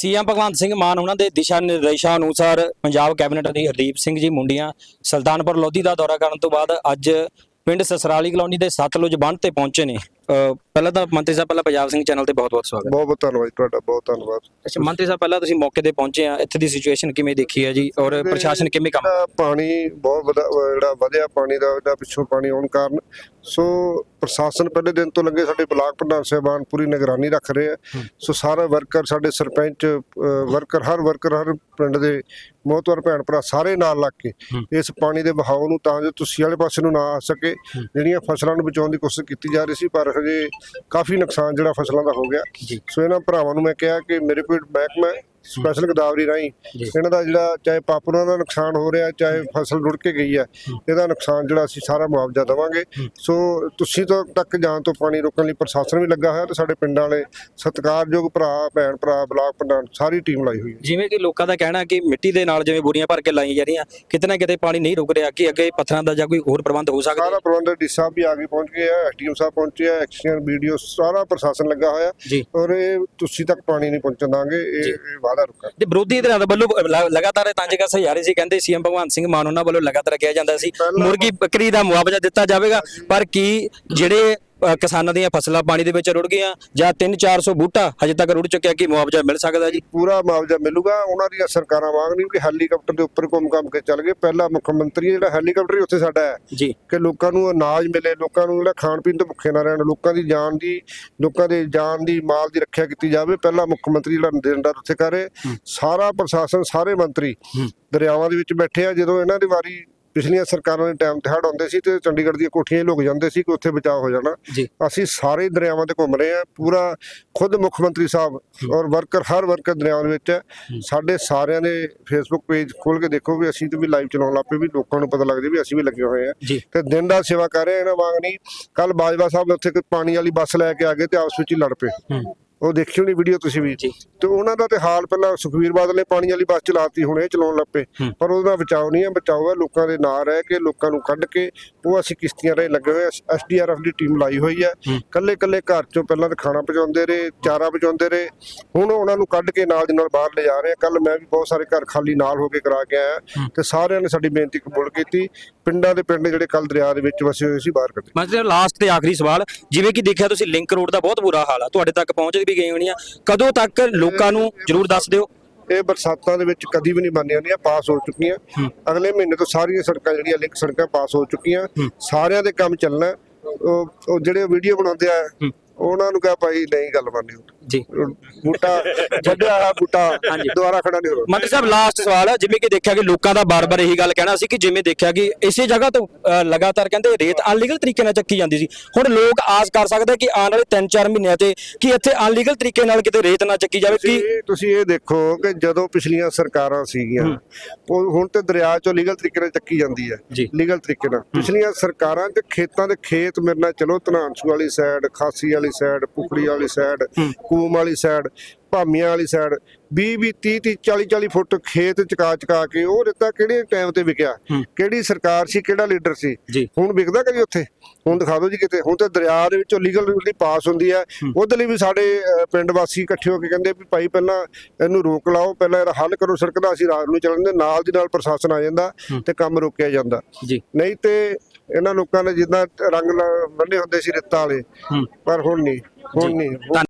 CM Bhagwant Singh ਮਾਨ, ਉਹਨਾਂ ਦੇ ਦਿਸ਼ਾ ਨਿਰਦੇਸ਼ਾਂ ਅਨੁਸਾਰ ਪੰਜਾਬ ਕੈਬਨਿਟ ਦੀ ਹਰਦੀਪ ਸਿੰਘ ਜੀ ਮੁੰਡੀਆਂ ਸੁਲਤਾਨਪੁਰ ਲੋਧੀ ਦਾ ਦੌਰਾ ਕਰਨ ਤੋਂ ਬਾਅਦ ਅੱਜ ਪਿੰਡ ਸਸਰਾਲੀ ਕਲੋਨੀ ਦੇ ਸਤਲੁਜ ਬੰਨ ਤੇ ਪਹੁੰਚੇ ਨੇ। ਪਹਿਲਾਂ ਤਾਂ ਮੰਤਰੀ ਸਾਹਿਬ ਪਹਿਲਾਂ ਪੰਜਾਬ ਸਿੰਘ ਚੈਨਲ ਤੇ ਬਹੁਤ-ਬਹੁਤ ਸਵਾਗਤ ਬਹੁਤ ਬਹੁਤ ਧੰਨਵਾਦ ਜੀ ਤੁਹਾਡਾ ਬਹੁਤ ਧੰਨਵਾਦ। ਅੱਛਾ ਮੰਤਰੀ ਸਾਹਿਬ ਪਹਿਲਾਂ ਤੁਸੀਂ ਮੌਕੇ ਤੇ ਪਹੁੰਚੇ ਆ। ਇੱਥੇ ਦੀ ਸਿਚੁਏਸ਼ਨ ਕਿਵੇਂ ਦੇਖੀ ਹੈ ਜੀ? ਔਰ ਪ੍ਰਸ਼ਾਸਨ ਕਿਵੇਂ ਕੰਮ ਜਿਹੜਾ ਪਾਣੀ ਬਹੁਤ ਵਧਾ- ਜਿਹੜਾ ਵਧਿਆ ਪਾਣੀ ਦਾ ਉਹਦਾ ਪਿੱਛੋਂ ਪਾਣੀ ਆਉਣ ਕਾਰਨ। ਸੋ ਪ੍ਰਸ਼ਾਸਨ ਪਹਿਲੇ ਦਿਨ ਤੋਂ ਲੱਗੇ ਸਾਡੇ ਬਲਾਕ ਪ੍ਰਧਾਨ ਸਾਹਿਬਾਨ ਪੂਰੀ ਨਿਗਰਾਨੀ ਰੱਖ ਰਹੇ ਆ। ਸੋ ਸਾਰੇ ਵਰਕਰ ਸਾਡੇ ਸਰਪੰਚ ਵਰਕਰ ਹਰ ਵਰਕਰ ਹਰ ਪਿੰਡ ਦੇ ਮੋਹਤਵਰ ਭੈਣ ਭਰਾ ਸਾਰੇ ਨਾਲ ਲੱਗ ਕੇ। ਇਸ ਪਾਣੀ ਦੇ ਬਹਾਅ ਨੂੰ ਤਾਂ ਜੋ ਤੁਸੀਂ ਵਾਲੇ ਪਾਸੇ ਨੂੰ ਨਾ ਆ ਸਕੇ। ਜਿਹੜੀਆਂ ਫਸਲਾਂ ਨੂੰ ਬਚਾਉਣ ਦੀ ਕੋਸ਼ਿਸ਼ ਕੀਤੀ ਜਾ ਰਹੀ ਸੀ ਪਰ ਹਜੇ ਕਾਫੀ ਨੁਕਸਾਨ ਜਿਹੜਾ ਫਸਲਾਂ ਦਾ ਹੋ ਗਿਆ। ਸੋ ਇਹਨਾਂ ਭਰਾਵਾਂ ਨੂੰ ਮੈਂ ਕਿਹਾ ਕਿ ਮੇਰੇ ਕੋਲ ਮਹਿਕਮਾ ਸਪੈਸ਼ਲ ਗਦਾਵਰੀ ਰਾਹੀਂ। ਇਹਨਾਂ ਦਾ ਜਿਹੜਾ ਚਾਹੇ ਪਾਪੂਆਂ ਦਾ ਨੁਕਸਾਨ ਹੋ ਰਿਹਾ ਚਾਹੇ ਫਸਲ ਰੁੜ ਕੇ ਗਈ ਹੈ ਇਹਦਾ ਨੁਕਸਾਨ ਜਿਹੜਾ ਅਸੀਂ ਸਾਰਾ ਮੁਆਵਜ਼ਾ ਦੇਵਾਂਗੇ। ਸੋ ਤੁਸੀਂ ਤੋਂ ਤੱਕ ਜਾਣ ਤੋਂ ਪਾਣੀ ਰੋਕਣ ਲਈ ਪ੍ਰਸ਼ਾਸਨ ਵੀ ਲੱਗਾ ਹੋਇਆ ਤੇ ਸਾਡੇ ਪਿੰਡਾਂ ਵਾਲੇ ਸਤਿਕਾਰਯੋਗ ਭਰਾ ਭੈਣ ਭਰਾ ਬਲਾਕ ਪ੍ਰਧਾਨ ਸਾਰੀ ਟੀਮ ਲਾਈ ਹੋਈ ਹੈ। ਜਿਵੇਂ ਕਿ ਲੋਕਾਂ ਦਾ ਕਹਿਣਾ ਕਿ ਮਿੱਟੀ ਦੇ ਨਾਲ ਜਿਵੇਂ ਬੋਰੀਆਂ ਭਰ ਕੇ ਲਾਈਆਂ ਜਾ ਰਹੀਆਂ ਕਿਤੇ ਨਾ ਕਿਤੇ ਪਾਣੀ ਨਹੀਂ ਰੁਕ ਰਿਹਾ ਕਿ ਅੱਗੇ ਪੱਥਰਾਂ ਦਾ ਜਾਂ ਕੋਈ ਹੋਰ ਪ੍ਰਬੰਧ ਹੋ ਸਕਦਾ ਸਾਰਾ ਪ੍ਰਬੰਧ ਡੀ ਸਾਹਿਬ ਵੀ ਆ ਕੇ ਪਹੁੰਚ ਗਏ ਆ ਐਸਡੀਐਮ ਸਾਹਿਬ ਪਹੁੰਚੇ ਆ ਐਕਸੀਅਨ ਵੀਡੀਓ ਸਾਰਾ ਪ੍ਰਸ਼ਾਸਨ ਲੱਗਾ ਹੋਇਆ। ਔਰ ਇਹ ਤੁਸੀਂ ਤੱਕ ਪਾਣੀ ਨਹੀਂ ਪਹੁੰਚਣ ਦਾਂਗੇ ਇਹ ਵਾਅਦਾ ਰੁਕਾ। ਤੇ ਵਿਰੋਧੀ ਧਿਰਾਂ ਦੇ ਵੱਲੋਂ ਲ- ਲਗਾਤਾਰ ਤੰਜ ਕਸੇ ਜਾ ਰਹੇ ਸੀ। ਕਹਿੰਦੇ ਸੀਐਮ ਭਗਵੰਤ ਸਿੰਘ ਮਾਨ ਉਹਨਾਂ ਵੱਲੋਂ ਲਗਾਤਾਰ ਕਿਹਾ ਜਾਂਦਾ ਸੀ ਮੁਰਗੀ ਬੱਕਰੀ ਦਾ ਮੁਆਵਜ਼ਾ ਦਿੱਤਾ ਜਾਵੇਗਾ। ਪਰ ਕੀ ਜਿਹੜੇ ਅ, ਕਿਸਾਨਾਂ ਦੀਆਂ ਫਸਲਾਂ ਪਾਣੀ ਦੇ ਵਿੱਚ ਰੁੜ ਗਈਆਂ ਜਾਂ 3-400 ਬੂਟਾ ਹਜੇ ਤੱਕ ਰੁੜ ਚੁੱਕਿਆ ਕੀ ਮੁਆਵਜ਼ਾ ਮਿਲ ਸਕਦਾ ਜੀ? ਪੂਰਾ ਮੁਆਵਜ਼ਾ ਮਿਲੂਗਾ। ਉਹਨਾਂ ਦੀਆਂ ਸਰਕਾਰਾਂ ਵਾਂਗ ਨਹੀਂ ਕਿ ਹੈਲੀਕਾਪਟਰ ਦੇ ਉੱਪਰ ਘੁੰਮ ਘੰਮ ਕੇ ਚੱਲ ਗਏ। ਪਹਿਲਾ ਮੁੱਖ ਮੰਤਰੀ ਜਿਹੜਾ ਹੈਲੀਕਾਪਟਰ ਹੀ ਉੱਥੇ ਸਾਡਾ ਹੈ। ਜੀ। ਕਿ ਲੋਕਾਂ ਨੂੰ ਅਨਾਜ ਮਿਲੇ ਲੋਕਾਂ ਨੂੰ ਜਿਹੜਾ ਖਾਣ ਪੀਣ ਤੋਂ ਭੁੱਖੇ ਨਾ ਰਹਿਣ ਲੋਕਾਂ ਦੀ ਜਾਨ ਦੀ ਲੋਕਾਂ ਦੇ ਜਾਨ ਦੀ ਮਾਲ ਦੀ ਰੱਖਿਆ ਕੀਤੀ ਜਾਵੇ। ਪਹਿਲਾ ਮੁੱਖ ਮੰਤਰੀ ਜਿਹੜਾ ਨਿਰੰਦਰ ਉੱਥੇ ਕਰੇ ਸਾਰਾ ਪ੍ਰਸ਼ਾਸਨ ਸਾਰੇ ਮੰਤਰੀ। ਦਰਿਆਵਾਂ ਦੇ ਵਿੱਚ ਬੈਠੇ ਆ। ਜਦੋਂ ਇਹਨਾਂ ਦੀ ਵਾਰੀ ਪਿਛਲੀਆਂ ਸਰਕਾਰਾਂ ਦੇ ਟਾਈਮ ਤੇ ਹੜ੍ਹ ਆਉਂਦੇ ਸੀ ਤੇ ਚੰਡੀਗੜ੍ਹ ਦੀਆਂ ਕੋਠੀਆਂ ਹੀ ਲੁਕ ਜਾਂਦੇ ਸੀ ਕਿ ਉੱਥੇ ਬਚਾਅ ਹੋ ਜਾਣਾ। ਜੀ। ਅਸੀਂ ਸਾਰੇ ਦਰਿਆਵਾਂ ਤੇ ਘੁੰਮ ਰਹੇ ਆ ਪੂਰਾ ਖੁਦ ਮੁੱਖ ਮੰਤਰੀ ਸਾਹਿਬ ਔਰ ਵਰਕਰ ਹਰ ਵਰਕਰ ਦਰਿਆਵਾਂ ਦੇ ਵਿੱਚ ਹੈ। ਸਾਡੇ ਸਾਰਿਆਂ ਦੇ ਫੇਸਬੁੱਕ ਪੇਜ ਖੋਲ ਕੇ ਦੇਖੋ ਵੀ ਅਸੀਂ ਤੇ ਵੀ ਲਾਈਵ ਚਲਾਉਣ ਲੱਗ ਪਏ ਵੀ ਲੋਕਾਂ ਨੂੰ ਪਤਾ ਲੱਗ ਜੇ ਵੀ ਅਸੀਂ ਵੀ ਲੱਗੇ ਹੋਏ ਆ ਜੀ। ਤੇ ਦਿਨ ਦਾ ਸੇਵਾ ਕਰ ਰਹੇ ਆ ਇਹਨਾਂ ਵਾਂਗ ਨਹੀਂ। ਕੱਲ ਬਾਜਵਾ ਸਾਹਿਬ ਉੱਥੇ ਕੋਈ ਪਾਣੀ ਵਾਲੀ ਬੱਸ ਲੈ ਕੇ ਆ ਗਏ ਤੇ ਆਪਸ ਵਿੱਚ ਹੀ ਲੜ ਪਏ। ਹੂੰ। ਉਹ ਦੇਖੀ ਹੋਣੀ ਵੀਡੀਓ ਤੁਸੀਂ ਵੀ। ਤੇ ਉਹਨਾਂ ਦਾ ਤੇ ਹਾਲ ਪਹਿਲਾਂ ਸੁਖਵੀਰ ਬਾਦਲ ਨੇ ਪਾਣੀ ਵਾਲੀ ਬੱਸ ਚਲਾਤੀ ਹੁਣ ਇਹ ਚਲਾਉਣ ਲੱਗ ਪਏ। ਪਰ ਉਹਦਾ ਬਚਾਓ ਨਹੀਂ ਹੈ ਬਚਾਓ ਹੈ ਲੋਕਾਂ ਦੇ ਨਾਂ ਰਹਿ ਕੇ ਲੋਕਾਂ ਨੂੰ ਕੱਢ ਕੇ ਉਹ ਅਸੀਂ ਕਿਸ਼ਤੀਆਂ ਰਾਹੀਂ ਲੱਗੇ ਹੋਏ ਐਸਡੀਆਰਐਫ ਦੀ ਟੀਮ ਲਾਈ ਹੋਈ ਹੈ। ਕੱਲੇ ਕੱਲੇ ਘਰ ਚੋਂ ਪਹਿਲਾਂ ਤਾਂ ਖਾਣਾ ਪਹੁੰਚਾਉਂਦੇ ਰਹੇ ਚਾਰਾ ਪਹੁੰਚਾਉਂਦੇ ਰਹੇ। ਹੁਣ ਉਹਨਾਂ ਨੂੰ ਕੱਢ ਕੇ ਨਾਲ ਦੀ ਨਾਲ ਬਾਹਰ ਲੈ ਜਾ ਰਹੇ ਆ। ਕੱਲ ਮੈਂ ਵੀ ਬਹੁਤ ਸਾਰੇ ਘਰ ਖਾਲੀ ਨਾਲ ਹੋ ਕੇ ਕਰਾ ਕੇ ਆਇਆ। ਤੇ ਸਾਰਿਆਂ ਨੇ ਸਾਡੀ ਬੇਨਤੀ ਕਬੂਲ ਕੀਤੀ। ਪਿੰਡਾਂ ਦੇ ਪਿੰਡ ਜਿਹੜੇ ਕੱਲ ਦਰਿਆ ਦੇ ਵਿੱਚ ਵਸੇ ਹੋਏ ਸੀ ਬਾਹਰ ਕੱਢੇ। ਮਤਲਬ ਲਾਸਟ ਤੇ ਆਖਰੀ ਸਵਾਲ ਜਿਵੇਂ ਕਿ ਦੇਖਿਆ ਤੁਸੀਂ ਲਿੰਕ ਰੋਡ ਦਾ ਬਹੁਤ ਬੁਰਾ ਹਾਲ ਆ। ਤੁਹਾਡੇ ਤੱਕ ਪਹੁੰਚ ਵੀ ਗਈ ਹੋਣੀਆਂ। ਕਦੋਂ ਤੱਕ ਲੋਕਾਂ ਨੂੰ ਜਰੂਰ ਦੱਸ ਦਿਓ। ਇਹ ਬਰਸਾਤਾਂ ਦੇ ਵਿੱਚ ਕਦੀ ਵੀ ਨਹੀਂ ਬਣਨੀਆਂ ਹੁੰਦੀਆਂ ਪਾਸ ਹੋ ਚੁੱਕੀਆਂ। ਅਗਲੇ ਮਹੀਨੇ ਤੋਂ ਸਾਰੀਆਂ ਸੜਕਾਂ ਜਿਹੜੀਆਂ ਲਿੰਕ ਸੜਕਾਂ ਪਾਸ ਹੋ ਚੁੱਕੀਆਂ। ਸਾਰਿਆਂ ਦੇ ਕੰਮ ਚੱਲਣਾ। ਉਹ ਜਿਹੜੇ ਵੀਡੀਓ ਬਣਾਉਂਦੇ ਆ ਉਹਨਾਂ ਨੂੰ ਕਹਾਂ ਭਾਈ ਨਹੀਂ ਗੱਲ ਬਣਨੀ ਜੀ। ਬੂਟਾ ਵੱਡਿਆ ਹੋਇਆ ਬੂਟਾ ਹਾਂਜੀ। ਦੁਬਾਰਾ ਖੜਾ ਨਹੀਂ ਹੋਣਾ ਮੰਤਰੀ ਸਾਹਿਬ ਲਾਸਟ ਸਵਾਲ ਹੈ ਜਿਵੇਂ ਕਿ ਦੇਖਿਆ ਕਿ ਲੋਕਾਂ ਦਾ ਬਾਰ-ਬਾਰ ਇਹੀ ਗੱਲ ਕਹਿਣਾ ਸੀ ਕਿ ਜਿਵੇਂ ਦੇਖਿਆ ਕਿ ਇਸੇ ਜਗ੍ਹਾ ਤੋਂ ਅ, ਲਗਾਤਾਰ ਕਹਿੰਦੇ ਰੇਤ ਅਨਲੀਗਲ ਤਰੀਕੇ ਨਾਲ ਚੱਕੀ ਜਾਂਦੀ ਸੀ। ਹੁਣ ਲੋਕ ਆਸ ਕਰ ਸਕਦੇ ਕਿ ਆਉਣ ਵਾਲੇ 3-4 ਮਹੀਨਿਆਂ ਤੇ ਕਿ ਇੱਥੇ ਅਨਲੀਗਲ ਤਰੀਕੇ ਨਾਲ ਕਿਤੇ ਰੇਤ ਨਾ ਚੱਕੀ ਜਾਵੇ ਕਿ ਤੁਸੀਂ ਤੁਸੀਂ ਇਹ ਦੇਖੋ ਕਿ ਜਦੋਂ ਪਿਛਲੀਆਂ ਸਰਕਾਰਾਂ ਸੀਗੀਆਂ ਉਹ ਹੁਣ ਤੇ ਦਰਿਆ ਚੋਂ ਲੀਗਲ ਤਰੀਕੇ ਨਾਲ ਚੱਕੀ ਜਾਂਦੀ ਹੈ ਜੀ। ਲੀਗਲ ਤਰੀਕੇ ਨਾਲ। ਪਿਛਲੀਆਂ ਸਰਕਾਰਾਂ ਤੇ ਖੇਤਾਂ ਦੇ ਖੇਤ ਮੇਰੇ ਨਾਲ ਚਲੋ ਧਨਾਂਸੂ ਵਾਲੀ ਸਾਈਡ ਖਾਸੀ ਵਾਲੀ ਸਾਈਡ ਪੁਖੜੀ ਵਾਲੀ ਸਾਈਡ ਕੂਮ ਵਾਲੀ ਸਾਈਡ ਭਾਮੀਆਂ ਵਾਲੀ ਸਾਈਡ 20 20 30 30 40 40 ਫੁੱਟ ਖੇਤ ਚਕਾ ਚਕਾ ਕੇ ਉਹ ਰੇਤਾ ਕਿਹੜੇ ਟਾਈਮ ਤੇ ਵਿਕਿਆ। ਕਿਹੜੀ ਸਰਕਾਰ ਸੀ ਕਿਹੜਾ ਲੀਡਰ ਸੀ? ਹੁਣ ਵਿਕਦਾ ਕਦੀ ਉੱਥੇ? ਹੁਣ ਦਿਖਾ ਦਿਓ ਜੀ ਕਿਤੇ। ਹੁਣ ਤੇ ਦਰਿਆ ਦੇ ਵਿੱਚੋਂ ਲੀਗਲ ਜਿਹੜੀ ਪਾਸ ਹੁੰਦੀ ਹੈ। ਉਹਦੇ ਲਈ ਵੀ ਸਾਡੇ ਪਿੰਡ ਵਾਸੀ ਇਕੱਠੇ ਹੋ ਕੇ ਕਹਿੰਦੇ ਵੀ ਭਾਈ ਪਹਿਲਾਂ ਇਹਨੂੰ ਰੋਕ ਲਾਓ ਪਹਿਲਾਂ ਇਹਦਾ ਹੱਲ ਕਰੋ ਸੜਕ ਦਾ ਅਸੀਂ ਰਾਤ ਨੂੰ ਚੱਲਣ ਦੇ ਨਾਲ ਦੀ ਨਾਲ ਪ੍ਰਸ਼ਾਸਨ ਆ ਜਾਂਦਾ ਤੇ ਕੰਮ ਰੋਕਿਆ ਜਾਂਦਾ। ਨਹੀਂ ਤੇ ਇਹਨਾਂ ਲੋਕਾਂ ਨੇ ਜਿੱਦਾਂ ਰੰਗ ਬੰਨੇ ਹੁੰਦੇ ਸੀ ਰੇਤਾਂ ਵਾਲੇ। ਪਰ ਹੁਣ ਨਹੀਂ ਹੁਣ ਨਹੀਂ।